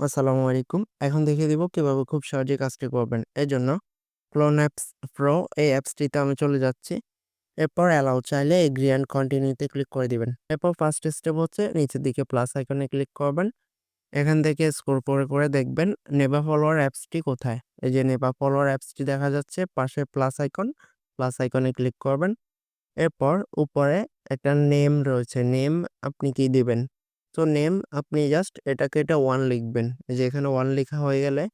আসসালামু আলাইকুম। এখন দেখিয়ে দিব কীভাবে খুব সহজে কাজটি করবেন। এই জন্য ক্লোন অ্যাপস প্রো এই অ্যাপসটিতে আমি চলে যাচ্ছি। এরপর অ্যালাউ চাইলে এগ্রি অ্যান্ড কন্টিনিউতে ক্লিক করে দিবেন। এরপর ফার্স্ট স্টেপ হচ্ছে নিচের দিকে প্লাস আইকনে ক্লিক করবেন। এখান থেকে স্কোর করে, করে দেখবেন নেভা ফলোয়ার অ্যাপসটি কোথায়? এই যে নেভা ফলোয়ার অ্যাপসটি দেখা যাচ্ছে পাশে প্লাস আইকন, প্লাস আইকনে ক্লিক করবেন। এরপর উপরে একটা নেম রয়েছে, নেম আপনি কি দিবেন? তো নেম আপনি জাস্ট এটাকে এটা ওয়ান লিখবেন। এই যে এখানে ওয়ান লেখা হয়ে গেলে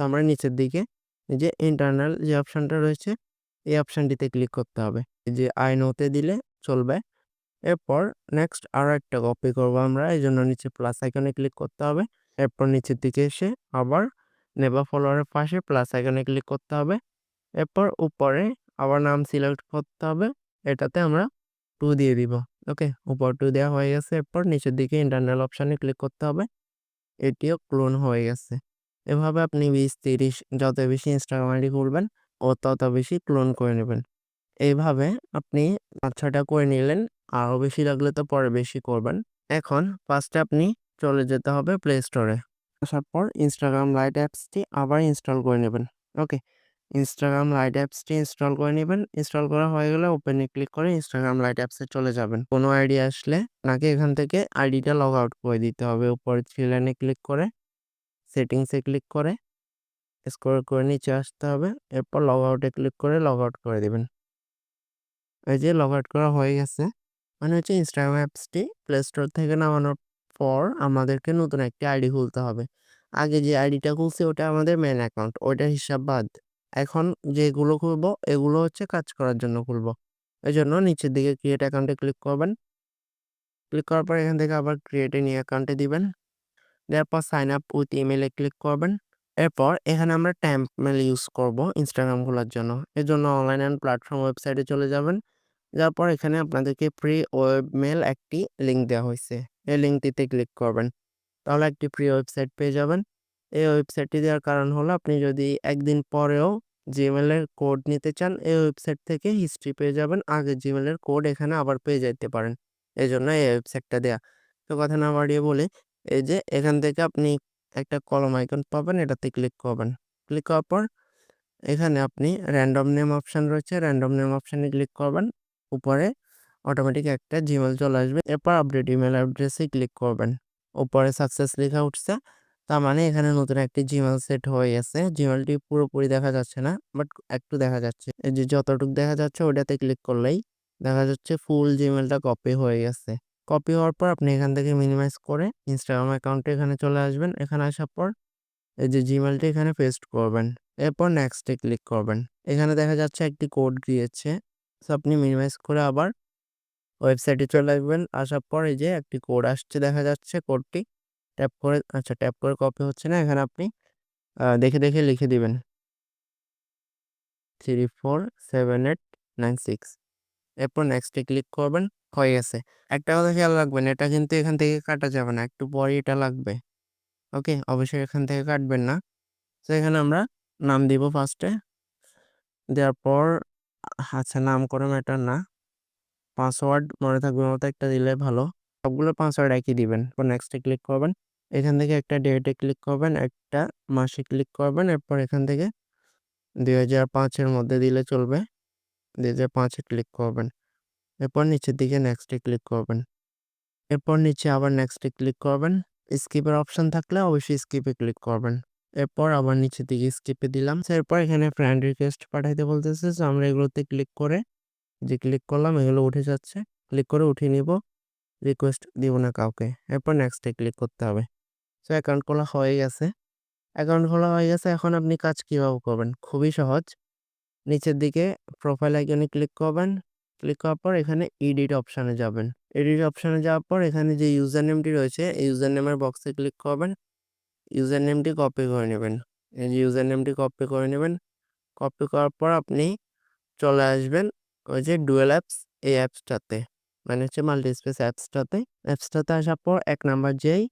আমরা নিচের দিকে যে ইন্টারনাল যে অপশানটা রয়েছে, এই অপশানটিতে ক্লিক করতে হবে। যে আই নোতে দিলে চলবে। এরপর নেক্সট আরও একটা কপি করব আমরা। এই জন্য নিচে প্লাস আইকনে ক্লিক করতে হবে। এরপর নিচের দিকে এসে আবার নেভার ফলোয়ারের পাশে প্লাস আইকনে ক্লিক করতে হবে। এরপর উপরে আবার নাম সিলেক্ট করতে হবে। এটাতে আমরা টু দিয়ে দিব। ওকে? উপর টু দেওয়া হয়ে গেছে। এরপর নিচের দিকে ইন্টারনাল অপশনে ক্লিক করতে হবে। এটিও ক্লোন হয়ে গেছে। এভাবে আপনি ২০-৩০ যত বেশি ইনস্টাগ্রাম আইডি খুলবেন, ও তত বেশি ক্লোন করে নেবেন। এইভাবে আপনি ৫-৬টা করে নিলেন। আরও বেশি লাগলে তো পরে বেশি করবেন। এখন ফার্স্টে আপনি চলে যেতে হবে প্লে স্টোরে। আসার পর ইনস্টাগ্রাম লাইট অ্যাপসটি আবার ইনস্টল করে নেবেন। ওকে? ইনস্টাগ্রাম লাইট অ্যাপসটি ইনস্টল করে নেবেন। ইনস্টল করা হয়ে গেলে ওপেনে ক্লিক করে ইনস্টাগ্রাম লাইট অ্যাপসে চলে যাবেন। কোনো আইডি আসলে আপনাকে এখান থেকে আইডিটা লগ আউট করে দিতে হবে। উপরে থ্রি লাইনে ক্লিক করে সেটিংসে ক্লিক করে স্কোর করে নিচে আসতে হবে। এরপর লগ আউটে ক্লিক করে লগ আউট করে দেবেন এই যে লগ আউট করা হয়ে গেছে। মানে হচ্ছে ইনস্টাগ্রাম অ্যাপসটি প্লে স্টোর থেকে নামানোর পর আমাদেরকে নতুন একটি আইডি খুলতে হবে। আগে যে আইডিটা খুলছি ওটা আমাদের মেন অ্যাকাউন্ট। ওইটার হিসাব বাদ। এখন যেগুলো খুলবো, এগুলো হচ্ছে কাজ করার জন্য খুলবো। এই জন্য নিচের দিকে ক্রিয়েট অ্যাকাউন্টে ক্লিক করবেন। ক্লিক করার পর এখান থেকে আবার ক্রিয়েট নিউ অ্যাকাউন্টে দিবেন। দেওয়ার পর সাইন আপ উইথ ইমেলে ক্লিক করবেন। এরপর এখানে আমরা ট্যাম্প মেইল ইউজ করব ইনস্টাগ্রাম খোলার জন্য। এর জন্য অনলাইন অ্যান্ড প্ল্যাটফর্ম ওয়েবসাইটে চলে যাবেন। যাওয়ার পর এখানে আপনাদেরকে ফ্রি ওয়েব মেইল একটি লিঙ্ক দেওয়া হয়েছে এই লিঙ্কটিতে ক্লিক করবেন। তাহলে একটি ফ্রি ওয়েবসাইট পেয়ে যাবেন। এই ওয়েবসাইটটি দেওয়ার কারণ হলো আপনি যদি একদিন পরেও জিমেলের কোড নিতে চান এই ওয়েবসাইট থেকে হিস্ট্রি পেয়ে যাবেন। আগে জিমেলের কোড এখানে আবার পেয়ে যেতে পারেন। এই জন্য এই ওয়েবসাইটটা দেয়া। তো কথা না বাড়িয়ে বলি, এই যে এখান থেকে আপনি একটা কলম আইকন পাবেন এটাতে ক্লিক করবেন। ক্লিক করার পর এখানে আপনি র‍্যান্ডম নেম অপশন রয়েছে। র‍্যান্ডম নেম অপশানে ক্লিক করবেন। উপরে অটোমেটিক একটা জিমেল চলে আসবে। এরপর আপডেট ইমেইল অ্যাড্রেসে ক্লিক করবেন। উপরে সাকসেস লেখা উঠছে। তার মানে এখানে নতুন একটি জিমেইল সেট হয়ে গেছে। জিমেইলটি পুরোপুরি দেখা যাচ্ছে না। বাট একটু দেখা যাচ্ছে। এই যে যতটুকু দেখা যাচ্ছে ওটাতে ক্লিক করলেই দেখা যাচ্ছে ফুল জিমেইলটা কপি হয়ে গেছে। কপি হওয়ার পর আপনি এখান থেকে মিনিমাইজ করে ইনস্টাগ্রাম অ্যাকাউন্টে এখানে চলে আসবেন। এখানে আসার পর এই যে জিমেইলটি এখানে পেস্ট করবেন। এরপর নেক্সট ক্লিক করবেন। এখানে দেখা যাচ্ছে একটি কোড গিয়েছে। সো আপনি মিনিমাইজ করে আবার ওয়েবসাইটে চলে আসবেন। আসার পর এই যে একটি কোড আসছে দেখা যাচ্ছে কোডটি ট্যাপ করে আচ্ছা ট্যাপ করে কপি হচ্ছে না। এখানে আপনি দেখে, দেখে লিখে দিবেন। 347896 এরপর নেক্সট ক্লিক করবেন। হয়ে গেছে। একটা কথা খেয়াল রাখবেন এটা কিন্তু এখান থেকে কাটা যাবে না। একটু পরেই এটা লাগবে। ওকে? অবশ্যই এখান থেকে কাটবেন না। তো এখানে আমরা নাম দিব ফার্স্টে। দেওয়ার পর আচ্ছা নাম কোনো ম্যাটার না। পাসওয়ার্ড মনে থাকবে মতো একটা দিলে ভালো। সবগুলো পাসওয়ার্ড একই দিবেন। নেক্সট ক্লিক করবেন। এখান থেকে একটা ডেটে ক্লিক করবেন, একটা মাসে ক্লিক করবেন। এরপর এখান থেকে দুই হাজার পাঁচের মধ্যে দিলে চলবে। দুই হাজার পাঁচে ক্লিক করবেন। এরপর নিচের দিকে নেক্সট ক্লিক করবেন। এরপর নিচে আবার নেক্সট ক্লিক করবেন। স্কিপের অপশন থাকলে অবশ্যই স্কিপে ক্লিক করবেন। এরপর আবার নিচের দিকে স্কিপে দিলাম। এরপর এখানে ফ্রেন্ড রিকোয়েস্ট পাঠাইতে বলতেছে। সো আমরা এগুলোতে ক্লিক করে যে ক্লিক করলাম এগুলো উঠে যাচ্ছে। ক্লিক করে উঠিয়ে নিব। রিকোয়েস্ট দিব না কাউকে। এরপর নেক্সট ক্লিক করতে হবে। সো অ্যাকাউন্ট খোলা হয়ে গেছে। অ্যাকাউন্ট খোলা হয়ে গেছে। এখন আপনি কাজ কীভাবে করবেন? খুবই সহজ। নিচের দিকে প্রোফাইল আইকনে ক্লিক করবেন। ক্লিক করার পর এখানে এডিট অপশানে যাবেন। এডিট অপশানে যাওয়ার পর এখানে যে ইউজার নেমটি রয়েছে, এই ইউজার নেমের বক্সে ক্লিক করবেন। ইউজার নেমটি কপি করে নেবেন। এই যে ইউজার নেমটি কপি করে নেবেন। কপি করার পর আপনি চলে আসবেন ওই যে ডুয়েল অ্যাপস এই অ্যাপসটাতে। মানে হচ্ছে মাল্টিস্পেস অ্যাপসটাতে। অ্যাপসটাতে আসার পর এক নাম্বার যেই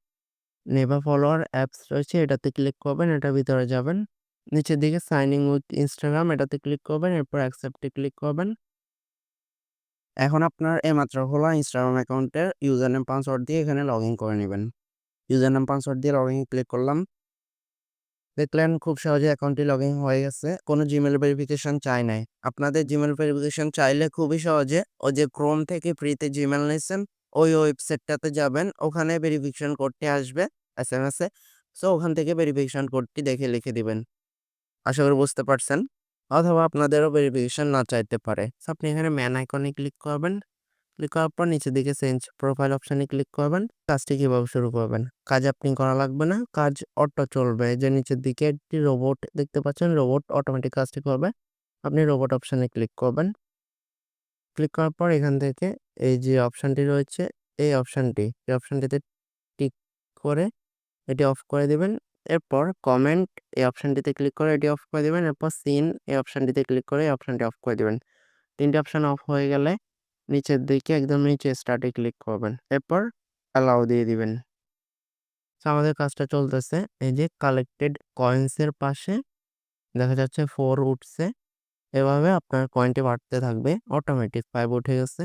নেভা ফলোয়ার অ্যাপস রয়েছে, এটাতে ক্লিক করবেন। এটার ভিতরে যাবেন। নিচের দিকে সাইন ইন উইথ ইনস্টাগ্রাম এটাতে ক্লিক করবেন। এরপর অ্যাকসেপ্টে ক্লিক করবেন। এখন আপনার এইমাত্র খোলা ইনস্টাগ্রাম অ্যাকাউন্টের ইউজার নেম পাসওয়ার্ড দিয়ে এখানে লগ ইন করে নেবেন ইউজার নাম পাসওয়ার্ড দিয়ে লগ ইন ক্লিক করলাম দেখলেন খুব সহজে অ্যাকাউন্টটি লগ ইন হয়ে গেছে কোনো জিমেল ভেরিফিকেশন চাই নাই আপনাদের জিমেল ভেরিফিকেশন চাইলে খুবই সহজে, ওই যে ক্রোম থেকে ফ্রিতে জিমেল নিয়েছেন ওই ওয়েবসাইটটাতে যাবেন, ওখানে ভেরিফিকেশন কোডটি আসবে এস এম এসে সো ওখান থেকে ভেরিফিকেশন কোডটি দেখে লিখে দিবেন। আশা করি বুঝতে পারছেন। অথবা আপনাদেরও ভেরিফিকেশন না চাইতে পারে। আপনি এখানে ম্যান আইকনে ক্লিক করবেন। ক্লিক করার পর নিচের দিকে চেঞ্জ প্রোফাইল অপশানে ক্লিক করবেন। কাজটি কীভাবে শুরু করবেন? কাজ আপনি করা লাগবে না। কাজ অটো চলবে। যে নিচের দিকে একটি রোবট দেখতে পাচ্ছেন। রোবট অটোমেটিক কাজটি করবে। আপনি রোবট অপশানে ক্লিক করবেন। ক্লিক করার পর এখান থেকে এই যে অপশানটি রয়েছে, এই অপশানটি এই অপশানটিতে টিক করে এটি অফ করে দেবেন। এরপর কমেন্ট এই অপশানটিতে ক্লিক করে এটি অফ করে দেবেন। এরপর সিন এই অপশানটিতে ক্লিক করে এই অপশানটি অফ করে দেবেন। তিনটি অপশান অফ হয়ে গেলে নিচের দিকে একদম নিচে স্টার্টে ক্লিক করবেন। এরপর অ্যালাউ দিয়ে দিবেন। আমাদের কাজটা চলতেছে। এই যে কালেক্টেড কয়েন্সের পাশে দেখা যাচ্ছে ফোর উঠছে। এভাবে আপনার কয়েনটি বাড়তে থাকবে অটোমেটিক ফাইভ উঠে গেছে।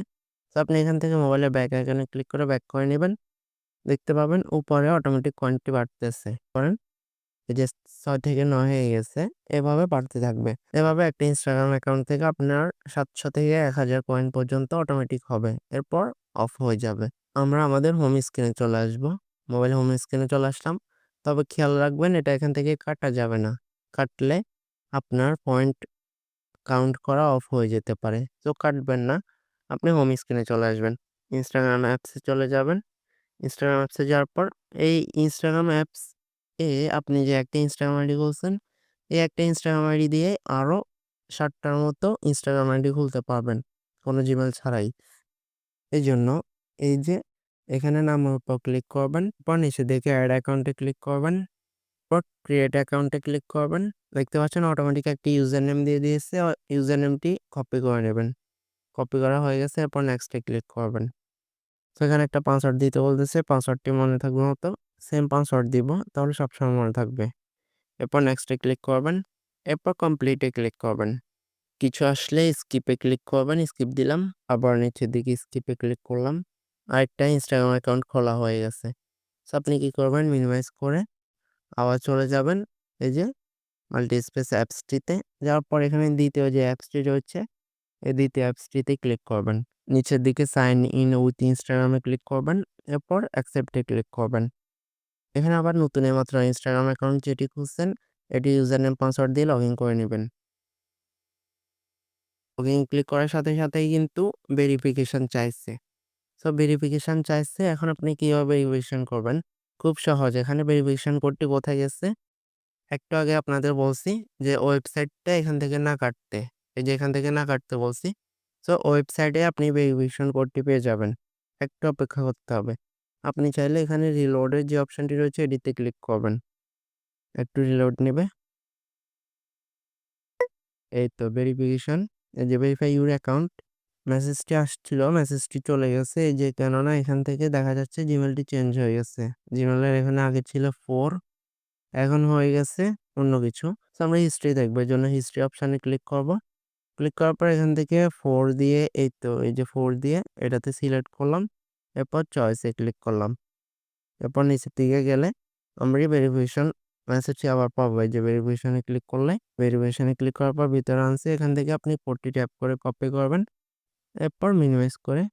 তো আপনি এখান থেকে মোবাইলের ব্যাক আইকনে ক্লিক করে ব্যাক করে নেবেন। দেখতে পাবেন উপরে অটোমেটিক কয়েনটি বাড়তেছে। করেন। যে ছয় থেকে নয় হয়ে গেছে। এভাবে বাড়তে থাকবে। এভাবে একটা ইনস্টাগ্রাম অ্যাকাউন্ট থেকে আপনার সাতশো থেকে এক হাজার কয়েন পর্যন্ত অটোমেটিক হবে। এরপর অফ হয়ে যাবে। আমরা আমাদের হোম স্ক্রিনে চলে আসব। মোবাইল হোম স্ক্রিনে চলে আসলাম। তবে খেয়াল রাখবেন এটা এখান থেকে কাটা যাবে না। কাটলে আপনার পয়েন্ট কাউন্ট করা অফ হয়ে যেতে পারে। তো কাটবেন না। আপনি হোম স্ক্রিনে চলে আসবেন। ইনস্টাগ্রাম অ্যাপসে চলে যাবেন। ইনস্টাগ্রাম অ্যাপসে যাওয়ার পর এই ইনস্টাগ্রাম অ্যাপস এ আপনি যে একটা ইনস্টাগ্রাম আইডি খুলছেন, এই একটা ইনস্টাগ্রাম আইডি দিয়ে আরও ষাটটার মতো ইনস্টাগ্রাম আইডি খুলতে পারবেন, কোনো জিমেল ছাড়াই। এই জন্য এই যে এখানে নামের উপর ক্লিক করবেন পর নিচে দেখে অ্যাড অ্যাকাউন্টে ক্লিক করবেন। পর ক্রিয়েট অ্যাকাউন্টে ক্লিক করবেন। দেখতে পাচ্ছেন অটোমেটিক একটি ইউজার নেম দিয়ে দিয়েছে। ইউজার নেমটি কপি করে নেবেন। কপি করা হয়ে গেছে, এরপর নেক্সটে ক্লিক করবেন। সেখানে একটা পাসওয়ার্ড দিতে বলতেছে পাসওয়ার্ডটি মনে থাকবে মতো। সেম পাসওয়ার্ড দিব, তাহলে সবসময় মনে থাকবে। এরপর নেক্সটে ক্লিক করবেন। এরপর কমপ্লিটে ক্লিক করবেন। কিছু আসলে স্কিপে ক্লিক করবেন স্কিপ দিলাম। আবার নিচের দিকে স্কিপে ক্লিক করলাম। আরেকটা ইনস্টাগ্রাম অ্যাকাউন্ট খোলা হয়ে গেছে। সো আপনি কী করবেন? মিনিমাইজ করে আবার চলে যাবেন এই যে মাল্টি স্পেস অ্যাপসটিতে যাওয়ার পর এখানে দ্বিতীয় যে অ্যাপসটি রয়েছে, এই দ্বিতীয় অ্যাপসটিতে ক্লিক করবেন। নিচের দিকে সাইন ইন উইথ ইনস্টাগ্রামে ক্লিক করবেন, এরপর অ্যাকসেপ্টে ক্লিক করবেন। এখানে আবার নতুন মাত্র ইনস্টাগ্রাম অ্যাকাউন্ট যেটি খুঁজছেন এটি ইউজার নেম পাসওয়ার্ড দিয়ে লগ ইন করে নেবেন। লগ ইন ক্লিক করার সাথে সাথেই কিন্তু ভেরিফিকেশান চাইছে। সো ভেরিফিকেশান চাইছে, এখন আপনি কীভাবে ভেরিফিকেশান করবেন? খুব সহজ। এখানে ভেরিফিকেশান কোডটি কোথায় গেছে? একটু আগে আপনাদের বলছি যে ওয়েবসাইটটা এখান থেকে না কাটতে। এই যে এখান থেকে না কাটতে বলছি। সো ওয়েবসাইটে আপনি ভেরিফিকেশন কোডটি পেয়ে যাবেন। একটু অপেক্ষা করতে হবে। আপনি চাইলে এখানে রিলোডের যে অপশানটি রয়েছে, এটিতে ক্লিক করবেন। একটু রিলোড নেবে। এই তো ভেরিফিকেশন এই যে ভেরিফাই ইউর অ্যাকাউন্ট মেসেজটি আসছিল মেসেজটি চলে গেছে। এই যে, কেননা এখান থেকে দেখা যাচ্ছে জিমেলটি চেঞ্জ হয়ে গেছে। জিমেলের এখানে আগে ছিল ফোর এখন হয়ে গেছে অন্য কিছু। তো আমরা হিস্ট্রি দেখব, এই জন্য হিস্ট্রি অপশানে ক্লিক করব। ক্লিক করার পর এখান থেকে ফোর দিয়ে, এই তো, এই যে ফোর দিয়ে এটাতে সিলেক্ট করলাম। এরপর চয়েসে ক্লিক করলাম। এরপর নিচের দিকে গেলে আমরা ভেরিফিকেশন মেসেজটি আবার পাবো। এই যে ভেরিফিকেশনে ক্লিক করলে ভেরিফিকেশনে ক্লিক করার পর ভিতরে আনছে। এখান থেকে আপনি কোডটি ট্যাপ করে কপি করবেন। এরপর মিনিমাইজ করে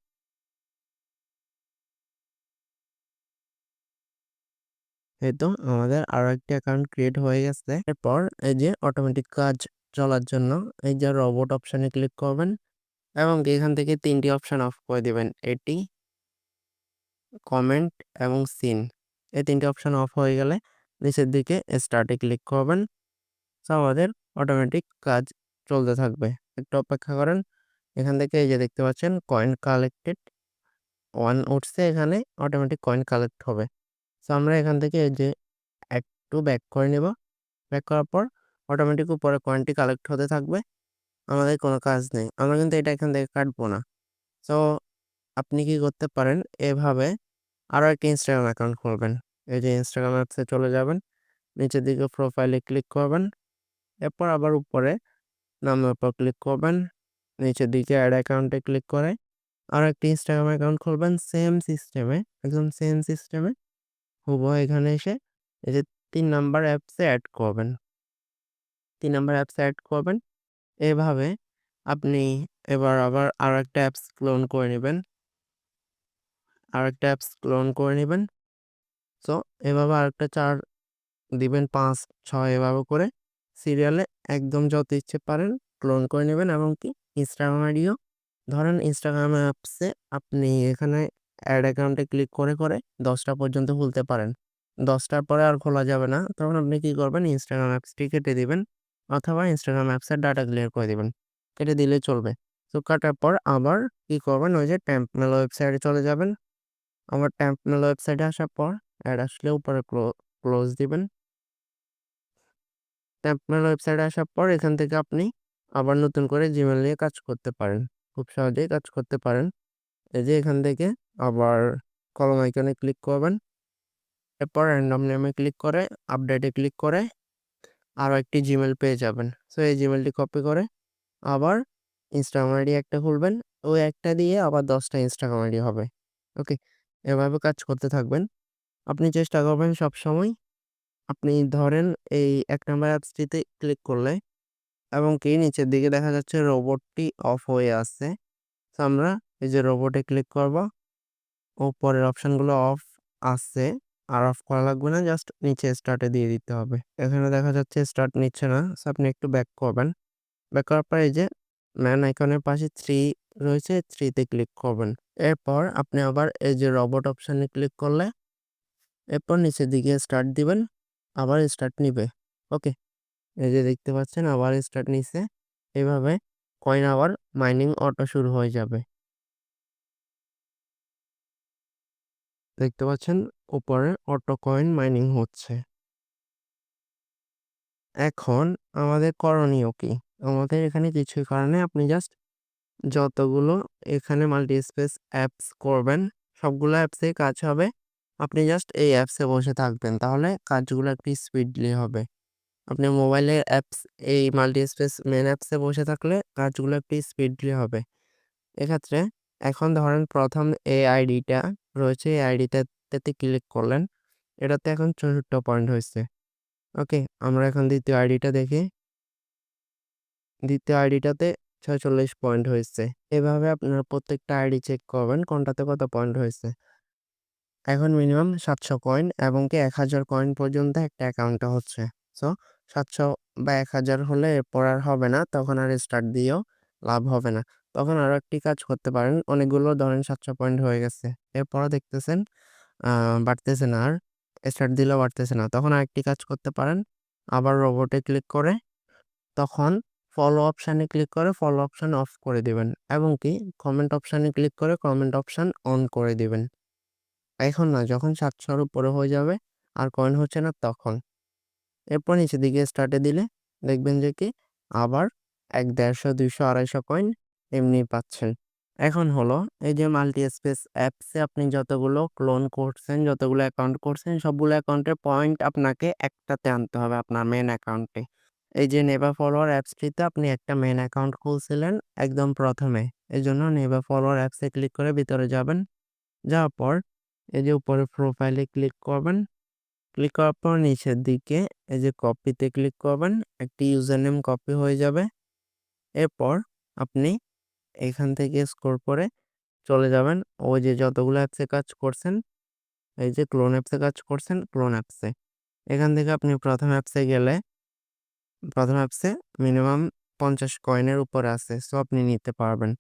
এই তো আমাদের আরও একটি অ্যাকাউন্ট ক্রিয়েট হয়ে গেছে। এরপর এই যে অটোমেটিক কাজ চলার জন্য এই যে রোবট অপশানে ক্লিক করবেন এবং এখান থেকে তিনটি অপশান অফ করে দিবেন, এটি, কমেন্ট এবং সিন। এই তিনটি অপশান অফ হয়ে গেলে নিচের দিকে স্টার্টে ক্লিক করবেন। তো আমাদের অটোমেটিক কাজ চলতে থাকবে। একটু অপেক্ষা করেন। এখান থেকে এই যে দেখতে পাচ্ছেন কয়েন কালেক্টেড ওয়ান উঠছে এখানে অটোমেটিক কয়েন কালেক্ট হবে। সো আমরা এখান থেকে এই যে একটু ব্যাক করে নেব। ব্যাক করার পর অটোমেটিক উপরে কয়েনটি কালেক্ট হতে থাকবে। আমাদের কোনো কাজ নেই। আমরা কিন্তু এটা এখান থেকে কাটবো না। সো আপনি কি করতে পারেন? এভাবে আরও একটা ইনস্টাগ্রাম অ্যাকাউন্ট খুলবেন। এই যে ইনস্টাগ্রাম অ্যাপসে চলে যাবেন, নিচের দিকে প্রোফাইলে ক্লিক করবেন। এরপর আবার উপরে নামের উপর ক্লিক করবেন। নিচের দিকে অ্যাড অ্যাকাউন্টে ক্লিক করে আর একটা ইনস্টাগ্রাম অ্যাকাউন্ট খুলবেন সেম সিস্টেমে একদম সেম সিস্টেমে হুবহু এখানে এসে এই যে ৩ নাম্বার অ্যাপসে অ্যাড করবেন। তিন নাম্বার অ্যাপসে অ্যাড করবেন। এভাবে আপনি এবার আবার আর একটা অ্যাপস ক্লোন করে নেবেন আর একটা অ্যাপস ক্লোন করে নেবেন সো এভাবে আরেকটা চার দিবেন ৫, ৬ এভাবে করে সিরিয়ালে একদম যত ইচ্ছে পারেন ক্লোন করে নেবেন এবং কি ইনস্টাগ্রাম আইডিও ধরেন ইনস্টাগ্রাম অ্যাপসে আপনি এখানে অ্যাড অ্যাকাউন্টে ক্লিক করে, করে দশটা পর্যন্ত খুলতে পারেন। দশটার পরে আর খোলা যাবে না। তখন আপনি কী করবেন ইনস্টাগ্রাম অ্যাপসটি কেটে দিবেন অথবা ইনস্টাগ্রাম অ্যাপসের ডাটা ক্লিয়ার করে দিবেন। কেটে দিলে চলবে। তো কাটার পর আবার কি করবেন ওই যে ট্যাম্প মেল ওয়েবসাইটে চলে যাবেন। আবার ট্যাম্প মেল ওয়েবসাইটে আসার পর অ্যাড আসলে উপরে ক্লো ক্লোজ দিবেন। ট্যাম্প মেল ওয়েবসাইটে আসার পর এখান থেকে আপনি আবার নতুন করে জিমেল নিয়ে কাজ করতে পারেন। খুব সহজেই কাজ করতে পারেন। এই যে এখান থেকে আবার কলম আইকনে ক্লিক করবেন। এরপর র‍্যান্ডম নেমে ক্লিক করে আপডেটে ক্লিক করে আরও একটি জিমেল পেয়ে যাবেন। সো এই জিমেলটি কপি করে আবার ইনস্টাগ্রাম আইডি একটা খুলবেন। ওই একটা দিয়ে আবার দশটা ইনস্টাগ্রাম আইডি হবে। ওকে? এভাবে কাজ করতে থাকবেন। আপনি চেষ্টা করবেন সব সময় আপনি ধরেন এই এক নাম্বার অ্যাপসটিতে ক্লিক করলে এবং কি নিচের দিকে দেখা যাচ্ছে রোবটটি অফ হয়ে আছে। সো আমরা এই যে রোবটে ক্লিক করব। উপরের অপশনগুলো অফ আছে। আর অফ করা লাগবে না, জাস্ট নিচে স্টার্টে দিয়ে দিতে হবে। এখানে দেখা যাচ্ছে স্টার্ট নিচ্ছে না। সো আপনি একটু ব্যাক করবেন। ব্যাক করার পর এই যে ম্যান আইকনের পাশে ৩ রয়েছে ৩ তে ক্লিক করবেন। এরপর আপনি আবার এই যে রোবট অপশনে ক্লিক করলে, এরপর নিচের দিকে স্টার্ট দিবেন। আবার স্টার্ট নিবে। ওকে? এই যে দেখতে পাচ্ছেন, আবার স্টার্ট নিছে। এভাবে কয়েন আবার মাইনিং অটো শুরু হয়ে যাবে। দেখতে পাচ্ছেন, উপরে অটো কয়েন মাইনিং হচ্ছে। এখন আমাদের করণীয় কি? আমাদের এখানে কিছুই কারণে আপনি জাস্ট যতগুলো এখানে মাল্টি স্পেস অ্যাপস করবেন, সবগুলো অ্যাপসেই কাজ হবে। আপনি জাস্ট এই অ্যাপসে বসে থাকবেন। তাহলে কাজগুলো একটু স্পিডলি হবে। আপনি মোবাইলের অ্যাপস এই মাল্টি স্পেস মেইন অ্যাপসে বসে থাকলে কাজগুলো একটু স্পিডলি হবে। এক্ষেত্রে এখন ধরেন প্রথম এই আইডিটা রয়েছে এই আইডিটাতে ক্লিক করলেন। এটাতে এখন ৬৪ পয়েন্ট হয়েছে ওকে? আমরা এখন দ্বিতীয় আইডিটা দেখি। দ্বিতীয় আইডিটাতে ৪৬ পয়েন্ট হয়েছে। এভাবে আপনার প্রত্যেকটা আইডি চেক করবেন, কোনটাতে কত পয়েন্ট হয়েছে। এখন মিনিমাম ৭০০ কয়েন এবং কি ১০০০ কয়েন পর্যন্ত একটা অ্যাকাউন্টে হচ্ছে। সো ৭০০ বা ১০০০ হলে এরপর আর হবে না। তখন আর স্টার্ট দিয়েও লাভ হবে না। তখন আরও একটি কাজ করতে পারেন। অনেকগুলো ধরেন ৭০০ পয়েন্ট হয়ে গেছে। এরপরও দেখতেছেন বাড়তেছে না আর। স্টার্ট দিলেও বাড়তেছে না। তখন আরেকটি কাজ করতে পারেন। আবার রোবটে ক্লিক করে, তখন ফলো অপশানে ক্লিক করে ফলো অপশান অফ করে দিবেন এবং কি কমেন্ট অপশানে ক্লিক করে কমেন্ট অপশান অন করে দিবেন। এখন না, যখন ৭০০ র উপরে হয়ে যাবে, আর কয়েন হচ্ছে না, তখন। এরপর নিচের দিকে স্টার্টে দিলে দেখবেন যে কি আবার এক দেড়শো দুইশো আড়াইশো কয়েন এমনি পাচ্ছেন। এখন হলো এই যে মাল্টি স্পেস অ্যাপসে আপনি যতগুলো ক্লোন করছেন, যতগুলো অ্যাকাউন্ট করছেন সবগুলো অ্যাকাউন্টের পয়েন্ট আপনাকে একটাতে আনতে হবে আপনার মেন অ্যাকাউন্টে। এই যে নেভার ফলোয়ার অ্যাপসটিতে আপনি একটা মেন অ্যাকাউন্ট খুলছিলেন একদম ১ম এ। এজন্য নেভার ফলোয়ার অ্যাপসে ক্লিক করে ভিতরে যাবেন। যাওয়ার পর এই যে উপরে প্রোফাইলে ক্লিক করবেন। ক্লিক করার পর নিচের দিকে এই যে কপিতে ক্লিক করবেন। একটি ইউজার নেম কপি হয়ে যাবে। এরপর আপনি এখান থেকে স্ক্রল করে চলে যাবেন ওই যে যতগুলো অ্যাপসে কাজ করছেন, এই যে ক্লোন অ্যাপসে কাজ করছেন ক্লোন অ্যাপসে। এখান থেকে আপনি প্রথম অ্যাপসে গেলে, প্রথম অ্যাপসে মিনিমাম ৫০ কয়েনের উপরে আছে। সো আপনি নিতে পারবেন।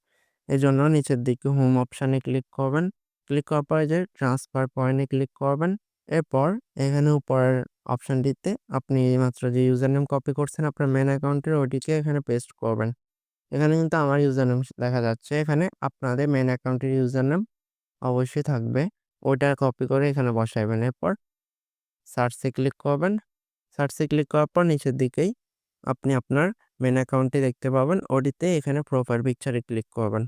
এজন্য নিচের দিকে হোম অপশানে ক্লিক করবেন। ক্লিক করার পর এই যে ট্রান্সফার পয়েন্টে ক্লিক করবেন। এরপর এখানে উপরের অপশানটিতে আপনি এইমাত্র যে ইউজার নেম কপি করছেন আপনার মেন অ্যাকাউন্টের ওইটিকে এখানে পেস্ট করবেন। এখানে কিন্তু আমার ইউজার নেম দেখা যাচ্ছে। এখানে আপনাদের মেন অ্যাকাউন্টের ইউজার নেম অবশ্যই থাকবে। ওইটা কপি করে এখানে বসাইবেন। এরপর সার্চে ক্লিক করবেন। সার্চে ক্লিক করার পর নিচের দিকেই আপনি আপনার মেন অ্যাকাউন্টটি দেখতে পাবেন। ওটিতে এখানে প্রোফাইল পিকচারে ক্লিক করবেন।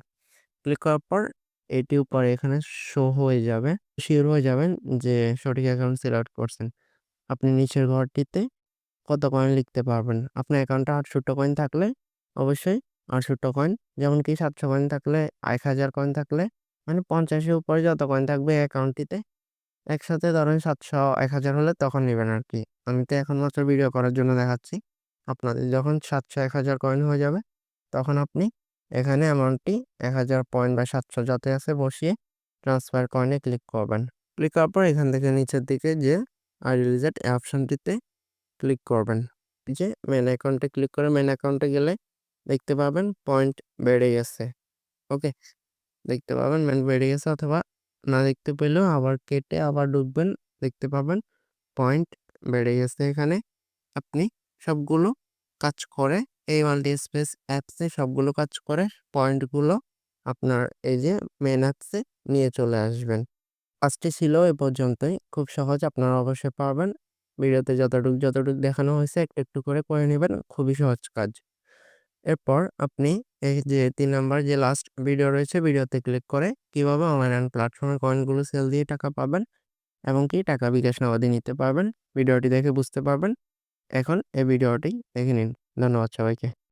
ক্লিক করার পর এটি উপরে এখানে শো হয়ে যাবে। সিওর হয়ে যাবেন যে সঠিক অ্যাকাউন্ট সিলেক্ট করছেন। আপনি নিচের ঘরটিতে কত কয়েন লিখতে পারবেন। আপনার অ্যাকাউন্টে ৬৮ কয়েন থাকলে অবশ্যই ৬৮ কয়েন যেমন কি ৭০০ কয়েন থাকলে ১০০০ কয়েন থাকলে মানে পঞ্চাশের উপরে যত কয়েন থাকবে অ্যাকাউন্টটিতে একসাথে ধরেন সাতশো এক হাজার হলে তখন নেবেন আর কি আমি তো এখন মাত্র ভিডিও করার জন্য দেখাচ্ছি। আপনাদের যখন সাতশো এক হাজার কয়েন হয়ে যাবে, তখন আপনি এখানে অ্যামাউন্টটি ১,০০০ পয়েন্ট বা ৭০০ যাতে আছে বসিয়ে ট্রান্সফার কয়েনে ক্লিক করবেন। ক্লিক করার পর এখান থেকে নিচের দিকে যে আই রিলিজেড অপশনটিতে ক্লিক করবেন। যে মেন অ্যাকাউন্টে ক্লিক করে মেন অ্যাকাউন্টে গেলে দেখতে পাবেন পয়েন্ট বেড়ে গেছে। ওকে? দেখতে পাবেন মেন বেড়ে গেছে অথবা না দেখতে পেলেও আবার কেটে আবার ঢুকবেন দেখতে পাবেন পয়েন্ট বেড়ে গেছে এখানে। আপনি সবগুলো কাজ করে এই মাল্টি স্পেস অ্যাপসে সবগুলো কাজ করে পয়েন্টগুলো আপনার এই যে মেন অ্যাপসে নিয়ে চলে আসবেন। কাজটি ছিল এ পর্যন্তই। খুব সহজ আপনারা অবশ্যই পারবেন। ভিডিওতে যতটুকু যতটুক দেখানো হয়েছে একটু, একটু করে করে নেবেন খুবই সহজ কাজ। এরপর আপনি এই যে তিন নাম্বার যে লাস্ট ভিডিও রয়েছে ভিডিওতে ক্লিক করে কীভাবে অনলাইন প্ল্যাটফর্মে কয়েনগুলো সেল দিয়ে টাকা পাবেন এবং কি টাকা বিকাশ নগদে নিতে পারবেন। ভিডিওটি দেখে বুঝতে পারবেন। এখন এই ভিডিওটি দেখে নিন। ধন্যবাদ সবাইকে।